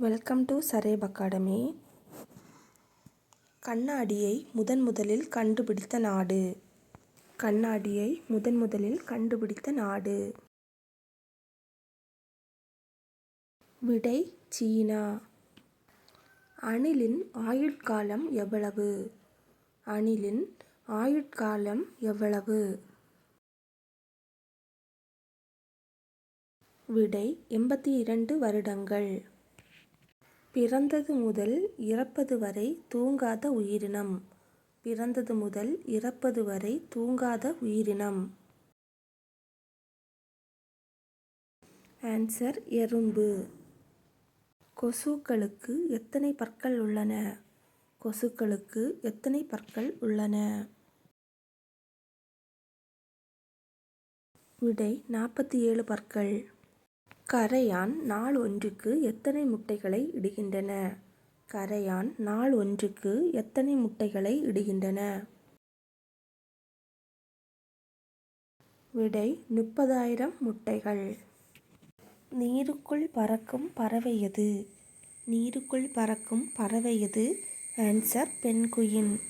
Welcome to சரேப் academy கண்ணாடியை முதன் முதலில் கண்டுபிடித்த நாடு. கண்ணாடியை முதன் முதலில் கண்டுபிடித்த நாடு. விடை சீனா. அணிலின் ஆயுட்காலம் எவ்வளவு? அணிலின் ஆயுட்காலம் எவ்வளவு? விடை எண்பத்தி இரண்டு வருடங்கள். பிறந்தது முதல் இறப்பது வரை தூங்காத உயிரினம். பிறந்தது முதல் இறப்பது வரை தூங்காத உயிரினம். ஆன்சர் எறும்பு. கொசுக்களுக்கு எத்தனை பற்கள் உள்ளன? கொசுக்களுக்கு எத்தனை பற்கள் உள்ளன? விடை நாற்பத்தி ஏழு பற்கள். கரையான் நாள் ஒன்றுக்கு எத்தனை முட்டைகளை இடுகின்றன? கரையான் நாள் ஒன்றுக்கு எத்தனை முட்டைகளை இடுகின்றன? விடை முப்பதாயிரம் முட்டைகள். நீருக்குள் பறக்கும் பறவை எது? நீருக்குள் பறக்கும் பறவை எது? Answer penguin